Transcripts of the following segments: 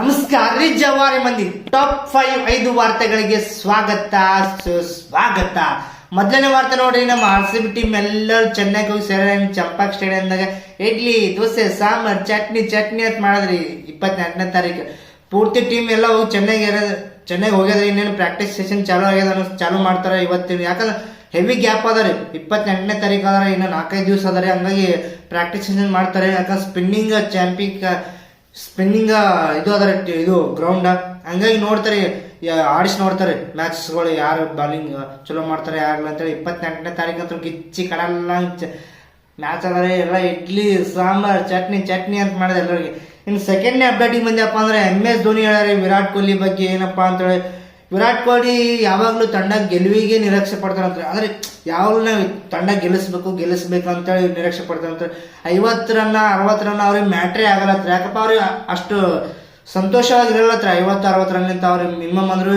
ನಮಸ್ಕಾರ. ಜವಾರಿ ಮಂದಿ. ಟಾಪ್ ಫೈವ್ ಐದು ವಾರ್ತೆಗಳಿಗೆ ಸ್ವಾಗತ ಸುಸ್ವಾಗತ ಮೊದಲನೇ ವಾರ್ತೆ ನೋಡ್ರಿ, ನಮ್ಮ ಆರ್ ಸಿ ಬಿ ಟೀಮ್ ಎಲ್ಲರೂ ಚೆನ್ನೈಗೆ ಹೋಗಿ ಸೇರ ಚಂಪಾಕ್ ಸ್ಟೇಡಿಯಂದಾಗ ಇಡ್ಲಿ, ದೋಸೆ, ಸಾಂಬಾರ್, ಚಟ್ನಿ ಚಟ್ನಿ ಅಂತ ಮಾಡಿದ್ರಿ ಇಪ್ಪತ್ತೆಂಟನೇ ತಾರೀಕು. ಪೂರ್ತಿ ಟೀಮ್ ಎಲ್ಲ ಹೋಗಿ ಚೆನ್ನೈಗೆ ಇರೋದು, ಚೆನ್ನಾಗಿ ಹೋಗ್ಯದ್ರಿ, ಇನ್ನೇನು ಪ್ರಾಕ್ಟೀಸ್ ಸೆಷನ್ ಚಾಲೂ ಆಗ್ಯದ ಚಾಲೂ ಮಾಡ್ತಾರೆ ಇವತ್ತಿನ ಯಾಕಂದ್ರೆ ಹೆವಿ ಗ್ಯಾಪ್ ಅದ ರೀ. ಇಪ್ಪತ್ತೆಂಟನೇ ತಾರೀಕು ಅದ ಇನ್ನು ನಾಲ್ಕೈದು ದಿವಸ ಅದ ರೀ. ಹಂಗಾಗಿ ಪ್ರಾಕ್ಟೀಸ್ ಸೆಷನ್ ಮಾಡ್ತಾರೆ. ಯಾಕಂದ್ರೆ ಸ್ಪಿನ್ನಿಂಗ್ ಚಾಂಪಿಕ್ ಸ್ಪಿನ್ನಿಂಗ್ ಇದು ಅದರ, ಇದು ಗ್ರೌಂಡ ಹಂಗಾಗಿ ನೋಡ್ತಾರೆ ಆಡಿಸಿ ನೋಡ್ತಾರೆ. ಮ್ಯಾಚಸ್ಗಳು ಯಾರು ಬಾಲಿಂಗ್ ಚಲೋ ಮಾಡ್ತಾರೆ ಯಾರು ಅಂತೇಳಿ ಇಪ್ಪತ್ತೆಂಟನೇ ತಾರೀಕು ಅಂತ ಗಿಚ್ಚಿ ಕಡಲ್ಲ ಮ್ಯಾಚ್ ಆದರೆ ಎಲ್ಲ ಇಡ್ಲಿ, ಸಾಂಬಾರ್, ಚಟ್ನಿ ಚಟ್ನಿ ಅಂತ ಮಾಡಿದೆ ಎಲ್ಲರಿಗೆ. ಇನ್ನು ಸೆಕೆಂಡ್ನೇ ಅಪ್ಡೇಟಿಂಗ್ ಬಂದ್ಯಪ್ಪ ಅಂದ್ರೆ ಎಂ ಎಸ್ ಧೋನಿ ಹೇಳಾರೆ ವಿರಾಟ್ ಕೊಹ್ಲಿ ಬಗ್ಗೆ ಏನಪ್ಪ ಅಂತೇಳಿ. ವಿರಾಟ್ ಕೊಹ್ಲಿ ಯಾವಾಗಲೂ ತಂಡ ಗೆಲುವಿಗೆ ನಿರೀಕ್ಷೆ ಪಡ್ತಾರಂತಾರೆ ಅಂದ್ರೆ ಯಾವಾಗಲೂ ನಾವು ತಂಡ ಗೆಲ್ಲಿಸ್ಬೇಕು ಗೆಲ್ಲಿಸ್ಬೇಕು ಅಂತೇಳಿ ನಿರೀಕ್ಷೆ ಪಡ್ತಾರಂತಾರೆ ಐವತ್ತು ರನ್ನ, ಅರವತ್ತು ರನ್ನ ಅವ್ರಿಗೆ ಮ್ಯಾಟ್ರೇ ಆಗಲ್ಲತ್ರ ಯಾಕಪ್ಪ ಅವ್ರಿಗೆ ಅಷ್ಟು ಸಂತೋಷವಾಗಿರಲ್ಲತ್ರ ಐವತ್ತು, ಅರವತ್ತು ರನ್ ಅಂತ ಅವ್ರಿಗೆ ಮಿನಿಮಮ್ ಅಂದ್ರೆ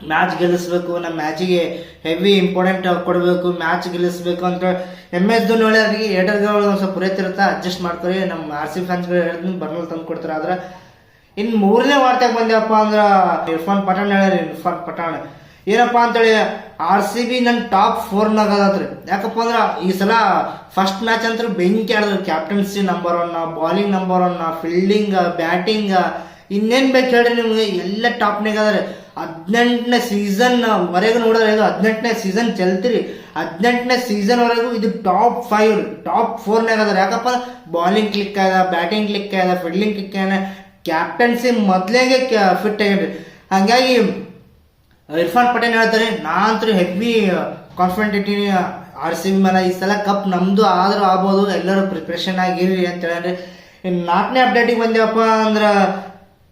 ಮ್ಯಾಚ್ ಗೆಲ್ಲಿಸ್ಬೇಕು ನಮ್ಮ ಮ್ಯಾಚಿಗೆ ಹೆವಿ ಇಂಪಾರ್ಟೆಂಟ್ ಕೊಡಬೇಕು, ಮ್ಯಾಚ್ ಗೆಲ್ಲಿಸ್ಬೇಕು ಅಂತ ಎಂ ಎಸ್ ಧೋನಿ ಒಳ್ಳೆಯವ್ರಿಗೆ ಏಟರ್ಗಳು ಒಂದು ಸ್ವಲ್ಪ ಪುರೇತಿರುತ್ತೆ ಅಡ್ಜಸ್ಟ್ ಮಾಡ್ಕೊರಿ. ನಮ್ಮ ಆರ್ ಸಿ ಫ್ಯಾನ್ಸ್ಗಳು ಹೇಳ್ತೀನಿ ಬರ್ನಲ್ಲಿ ತಂದು ಕೊಡ್ತಾರೆ ಆದ್ರೆ ಇನ್ನು ಮೂರನೇ ವಾರ್ತೆಗೆ ಬಂದ್ಯಪ್ಪ ಅಂದ್ರೆ ಇರ್ಫಾನ್ ಪಠಾಣ್ ಹೇಳ್ಯಾರ ಇರ್ಫಾನ್ ಪಠಾಣ್. ಏನಪ್ಪ ಅಂತೇಳಿ ಆರ್ ಸಿ ಬಿ ನನ್ನ ಟಾಪ್ ಫೋರ್ನಾಗ ಅದತ್ರಿ. ಯಾಕಪ್ಪ ಅಂದ್ರೆ ಈ ಸಲ ಫಸ್ಟ್ ಮ್ಯಾಚ್ ಅಂತ ಬೆಂಕಿ ಆಡಿದ್ರು. Captaincy number one bowling number one fielding batting ಇನ್ನೇನ್ ಬೇಕು ಹೇಳ್ರಿ ನಿಮ್ಗೆ? ಎಲ್ಲ ಟಾಪ್ನಾಗ ಅದಾರೆ. ಹದಿನೆಂಟನೇ ಸೀಸನ್ ವರೆಗೂ ನೋಡಿದ್ರೆ ಇದು ಹದಿನೆಂಟನೇ ಸೀಸನ್ ಚೆಲ್ತಿರಿ. ಹದಿನೆಂಟನೇ ಸೀಸನ್ ವರೆಗೂ ಇದು ಟಾಪ್ ಫೈವ್ ಟಾಪ್ ಫೋರ್ನಾಗ ಯಾಕಪ್ಪ ಬಾಲಿಂಗ್ ಕ್ಲಿಕ್ ಆದ ಬ್ಯಾಟಿಂಗ್ ಕ್ಲಿಕ್ ಆದ ಫೀಲ್ಡಿಂಗ್ ಕ್ಲಿಕ್ ಆದ ಕ್ಯಾಪ್ಟನ್ಸಿ ಮೊದಲೇಗೆ ಫಿಟ್ ಆಗಿರಿ ಹಂಗಾಗಿ ಇರ್ಫಾನ್ ಪಟೇಲ್ ಹೇಳ್ತಾರೆ ನಾನಂತೂ ಹೆವಿ ಕಾನ್ಫಿಡೆಂಟ್ ಇಟ್ಟೀನಿ ಆರ್ ಸಿ ಬಿ ಮೇಲೆ ಈ ಸಲ ಕಪ್ ನಮ್ದು ಆದರೂ ಆಗ್ಬೋದು, ಎಲ್ಲರೂ ಪ್ರಿಪ್ರೇಷನ್ ಆಗಿರಿ ಅಂತ ಹೇಳಿ ಇನ್ನು ನಾಲ್ಕನೇ ಅಪ್ಡೇಟಿಗೆ ಬಂದೇವಪ್ಪ ಅಂದ್ರೆ,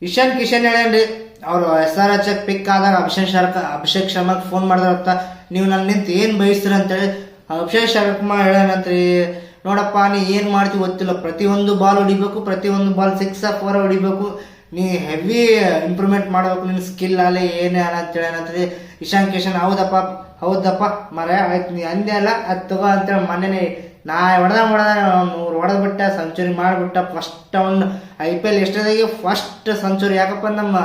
ಇಶಾನ್ ಕಿಶನ್ ಹೇಳಿ ಅವರು ಎಸ್ ಆರ್ ಎಚ್ ಪಿಕ್ ಆದಾಗ ಅಭಿಷೇಕ್ ಶರ್ಮ ಅಭಿಷೇಕ್ ಶರ್ಮಾಗೆ ಫೋನ್ ಮಾಡಿದ್ರಂತ ನೀವು ನನ್ನ ನಿಂತು ಏನು ಬಯಸ್ತೀರ? ಅಂತೇಳಿ. ಅಭಿಷೇಕ್ ಶರ್ಮಾ ಹೇಳ್ಯಾನಂತ್ರಿ ನೋಡಪ್ಪ, ನೀ ಏನು ಮಾಡ್ತೀವಿ ಗೊತ್ತಿಲ್ಲ. ಪ್ರತಿಯೊಂದು ಬಾಲ್ ಹೊಡಿಬೇಕು, ಪ್ರತಿಯೊಂದು ಬಾಲ್ ಸಿಕ್ಸ್ ಫೋರ್ ಹೊಡಿಬೇಕು. ನೀ ಹೆವಿ ಇಂಪ್ರೂವ್ಮೆಂಟ್ ಮಾಡಬೇಕು ನಿನ್ನ ಸ್ಕಿಲ್ ಅಲ್ಲಿ ಏನೇ ಅಲ್ಲ ಅಂತೇಳಿ ಏನಂತಂದ್ರೆ ಇಶಾನ್ ಕಿಶನ್, ಹೌದಪ್ಪ ಹೌದಪ್ಪ ಮರ ಆಯ್ತು, ನೀ ಅಂದೆ ಅಲ್ಲ, ಅದು ತಗೋ ಅಂತೇಳಿ ಮೊನ್ನೆನೆ ನಾ ಹೊಡೆದ ಹೊಡೆದ ನೂರು ಹೊಡೆದ್ಬಿಟ್ಟ ಸೆಂಚುರಿ ಮಾಡಿಬಿಟ್ಟ ಫಸ್ಟ್ ಒಂದು ಐ ಪಿ ಎಲ್ ಎಷ್ಟೊತ್ತಿಗೆ ಫಸ್ಟ್ ಸೆಂಚುರಿ ಯಾಕಪ್ಪ ನಮ್ಮ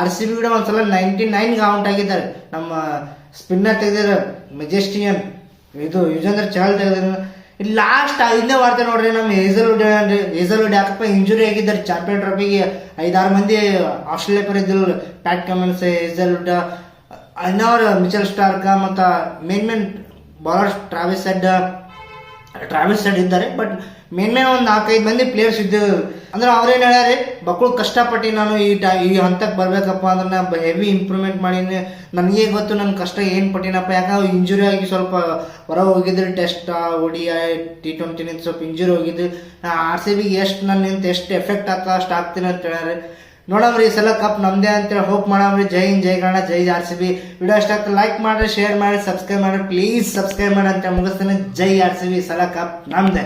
ಆರ್ ಸಿ ಬಿ ಕೂಡ ಒಂದ್ಸಲ ನೈಂಟಿ ನೈನ್ಗೆ ಔಟ್ ಆಗಿದ್ದಾರೆ. ನಮ್ಮ ಸ್ಪಿನ್ನರ್ ತೆಗೆದಿದ್ದಾರೆ, ಮೆಜೆಸ್ಟಿಯನ್. ಇದು ಯುಜೇಂದ್ರ ಚಹಲ್ ತೆಗೆದಿರೋ ಲಾಸ್ಟ್ ಐದನೇ ವಾರ್ತೆ ನೋಡ್ರಿ ನಮ್ಮ ಏಜಲ್ ಹೇಸಲ್ವುಡ್ ಯಾಕಪ್ಪ ಇಂಜುರಿ ಆಗಿದ್ದಾರೆ. ಚಾಂಪಿಯನ್ ಟ್ರೋಫಿಗೆ ಐದಾರು ಮಂದಿ ಆಸ್ಟ್ರೇಲಿಯಾ ಪರ ಇದ್ದಿಲ್ಲ. ಪ್ಯಾಟ್ ಕಮನ್ಸ್ ಹೇಸಲ್ವುಡ್ ಅನ್ನವರ್ ಮಿಚಲ್ ಸ್ಟಾರ್ಕ ಮತ್ತು ಮೇನ್ ಮೇನ್ ಬಾಲರ್ಸ್ ಟ್ರಾವಿಸ್ ಸೆಡ್ ಟ್ರಾವೆಲ್ಸ್ ಸೆಡ್ ಇದ್ದಾರೆ. ಬಟ್ ಮೇನ್ ಮೇನ್ ಒಂದು ನಾಲ್ಕೈದು ಮಂದಿ ಪ್ಲೇಯರ್ಸ್ ಇದ್ದರು ಅಂದ್ರೆ ಅವ್ರೇನು ಹೇಳ್ಯಾರಿ ಮಕ್ಕಳು ಕಷ್ಟಪಟ್ಟು ನಾನು ಈ ಟೈ, ಈ ಹಂತಕ್ಕೆ ಬರ್ಬೇಕಪ್ಪ ಅಂದ್ರೆ ನಾ ಹೆವಿ ಇಂಪ್ರೂವ್ಮೆಂಟ್ ಮಾಡೀನಿ. ನನಗೆ ಗೊತ್ತು ನನ್ನ ಕಷ್ಟ ಏನು ಪಟ್ಟಿನಪ್ಪ. ಯಾಕಂದ್ರೆ ಇಂಜುರಿ ಆಗಿ ಸ್ವಲ್ಪ ಹೊರ ಹೋಗಿದ್ರು. ಟೆಸ್ಟ್ ಒಡಿ ಟಿ ಟ್ವೆಂಟಿನಿಂದ ಸ್ವಲ್ಪ ಇಂಜುರಿ ಹೋಗಿದ್ದು ನಾ ಆರ್ ಸಿ ಬಿಗೆ ಎಷ್ಟು ನನ್ನ ನಿಂತ ಎಷ್ಟು ಎಫೆಕ್ಟ್ ಆಗ್ತಾ ಅಷ್ಟು ಆಗ್ತೀನಿ ಅಂತ ಹೇಳ್ಯಾರಿ. ನೋಡಮ್ರಿ ಈ ಸಲ ಕಪ್ ನಮ್ದೇ ಅಂತೇಳಿ ಹೋಪ್ ಮಾಡಮ್ರಿ. ಜೈ ಹಿಂದ್, ಜೈ ಕನ್ನಡ, ಜೈ ಆರ್ ಸಿ ಬಿ ವಿಡಿಯೋ ಇಷ್ಟ ಆಗ್ತದೆ ಲೈಕ್ ಮಾಡಿ ಶೇರ್ ಮಾಡಿ ಸಬ್ಸ್ಕ್ರೈಬ್ ಮಾಡಿ ಪ್ಲೀಸ್ ಸಬ್ಸ್ಕ್ರೈಬ್ ಮಾಡಿ ಅಂತ ಮುಗಿಸ್ತೀನಿ. ಜೈ ಆರ್ ಸಿ ಬಿ ಸಲ ಕಪ್ ನಮ್ದೇ.